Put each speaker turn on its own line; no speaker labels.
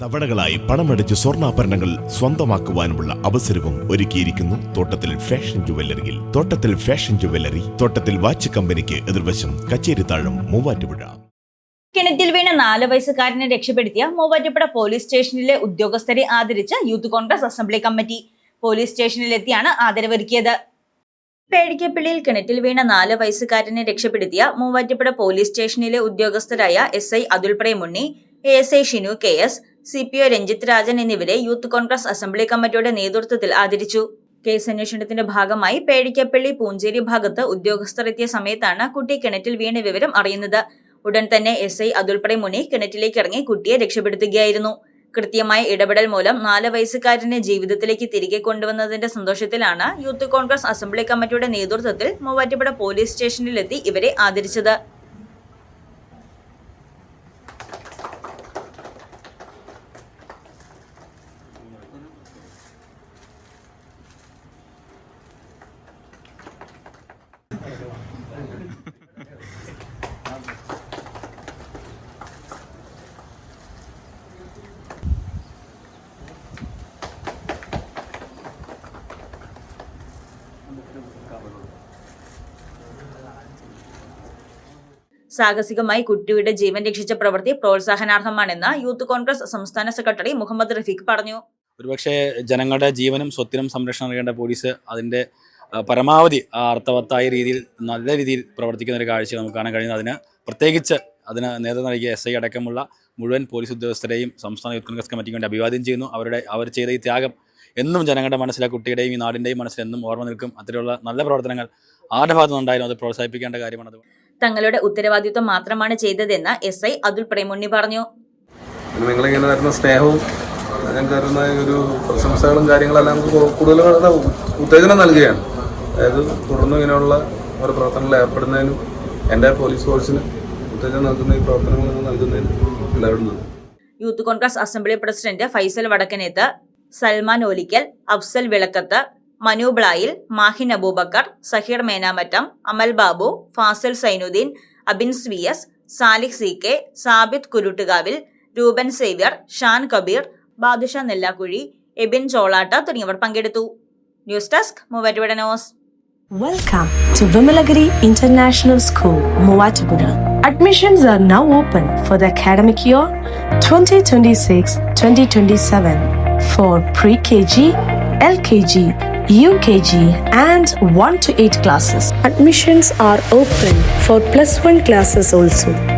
തവണകളായി പണമടിച്ച് സ്വർണാഭരണങ്ങൾ സ്വന്തമാക്കുവാനുമുള്ള അവസരവും ഒരുക്കിയിരിക്കുന്നു തോട്ടത്തിൽ ഫാഷൻ ജുവല്ലറിയിൽ. തോട്ടത്തിൽ ഫാഷൻ ജുവല്ലറി തോട്ടത്തിൽ വാച്ച് കമ്പനിക്ക് എതിർവശം കച്ചേരിത്താഴം മൂവാറ്റുപുഴ.
കിണറ്റിൽ വീണ നാല് വയസ്സുകാരനെ രക്ഷപ്പെടുത്തിയ മൂവാറ്റുപുഴ പോലീസ് സ്റ്റേഷനിലെ ഉദ്യോഗസ്ഥരെ ആദരിച്ച് youth Congress assembly committee police സ്റ്റേഷനിലെത്തിയാണ് ആദരവൊരുക്കിയത്. പേടിക്കപ്പിള്ളിയിൽ കിണറ്റിൽ വീണ നാല് വയസ്സുകാരനെ രക്ഷപ്പെടുത്തിയ മൂവാറ്റുപുഴ പോലീസ് സ്റ്റേഷനിലെ ഉദ്യോഗസ്ഥരായ S I Athul Premunni A S I Shinu K S C P O Ranjith Rajan എന്നിവരെ യൂത്ത് കോൺഗ്രസ് അസംബ്ലി കമ്മിറ്റിയുടെ നേതൃത്വത്തിൽ ആദരിച്ചു. കേസ് അന്വേഷണത്തിന്റെ ഭാഗമായി പേടിക്കപ്പള്ളി പൂഞ്ചേരി ഭാഗത്ത് ഉദ്യോഗസ്ഥർ എത്തിയ സമയത്താണ് കുട്ടി കിണറ്റിൽ വീണ വിവരം അറിയുന്നത്. ഉടൻ തന്നെ എസ് ഐ അതുൾപ്പെടെ മുനി കിണറ്റിലേക്ക് ഇറങ്ങി കുട്ടിയെ രക്ഷപ്പെടുത്തുകയായിരുന്നു. കൃത്യമായ ഇടപെടൽ മൂലം നാല് വയസ്സുകാരനെ ജീവിതത്തിലേക്ക് തിരികെ കൊണ്ടുവന്നതിന്റെ സന്തോഷത്തിലാണ് യൂത്ത് കോൺഗ്രസ് അസംബ്ലി കമ്മിറ്റിയുടെ നേതൃത്വത്തിൽ മൂവാറ്റുപുഴ പോലീസ് സ്റ്റേഷനിലെത്തി ഇവരെ ആദരിച്ചത്. സാഹസികമായി കുട്ടിയുടെ ജീവൻ രക്ഷിച്ച പ്രവൃത്തി പ്രോത്സാഹനാർഹമാണെന്ന് യൂത്ത് കോൺഗ്രസ് സംസ്ഥാന സെക്രട്ടറി മുഹമ്മദ് റഫീഖ് പറഞ്ഞു.
ഒരുപക്ഷെ ജനങ്ങളുടെ ജീവനും സ്വത്തിനും സംരക്ഷണം നൽകേണ്ട പോലീസ് അതിന്റെ പരമാവധി അർത്ഥവത്തായ രീതിയിൽ നല്ല രീതിയിൽ പ്രവർത്തിക്കുന്ന ഒരു കാഴ്ച നമുക്ക് കാണാൻ കഴിയുന്നത് അതിന് പ്രത്യേകിച്ച് അതിന് നേതൃത്വം നൽകിയ എസ് ഐ അടക്കമുള്ള മുഴുവൻ പോലീസ് ഉദ്യോഗസ്ഥരെയും സംസ്ഥാന യൂത്ത് കോൺഗ്രസ് കമ്മിറ്റിക്ക് വേണ്ടി അഭിവാദ്യം ചെയ്യുന്നു. അവരുടെ അവർ ചെയ്ത ഈ ത്യാഗം എന്നും ജനങ്ങളുടെ മനസ്സിലെ കുട്ടിയുടെയും ഈ നാടിന്റെയും മനസ്സിൽ എന്നും ഓർമ്മ നിൽക്കും. അത്തരമുള്ള നല്ല പ്രവർത്തനങ്ങൾ ആരുടെ ഭാഗത്തുനിന്നുണ്ടായാലും അത് പ്രോത്സാഹിപ്പിക്കേണ്ട കാര്യമാണ്.
തങ്ങളുടെ ഉത്തരവാദിത്വം മാത്രമാണ് ചെയ്തതെന്ന് എസ് ഐ അതുൽ പ്രേമുണ്ണി പറഞ്ഞു.
നിങ്ങളിങ്ങനെ തരുന്ന സ്നേഹവും ഞാൻ തരുന്ന ഒരു പ്രശംസകളും കാര്യങ്ങളെല്ലാം കൂടുതൽ ഉത്തേജനം നൽകുകയാണ്. അതായത് തുടർന്ന് ഇങ്ങനെയുള്ള ഒരു പ്രവർത്തനങ്ങളിൽ ഏർപ്പെടുന്നതിനും എന്റെ പോലീസ് ഫോഴ്സിന് ഉത്തേജനം നൽകുന്ന ഈ പ്രവർത്തനങ്ങൾ നിങ്ങൾ നൽകുന്നതിന് എല്ലാവരും
youth Congress assembly president Faisal Vadakkanethu Salman Olikkal Afsal Vilakkathu Manu Blayil Mahin Aboobacker Saheer Menamattam Amal Babu Fazil Sainudheen Abin Swiyas Salikh C K Sabith Kuruttukavil Roopan Xavier Shan Kabeer Badusha Nellakuzhi Ebin Cholatta തുടങ്ങിയവർ പങ്കെടുത്തു. News desk Muvattupuzha
Welcome to Vimalagiri International School, Muvatupura. Admissions are now open for the academic year 2026-2027 for pre-KG, LKG, UKG and 1 to 8 classes. Admissions are open for plus 1 classes also.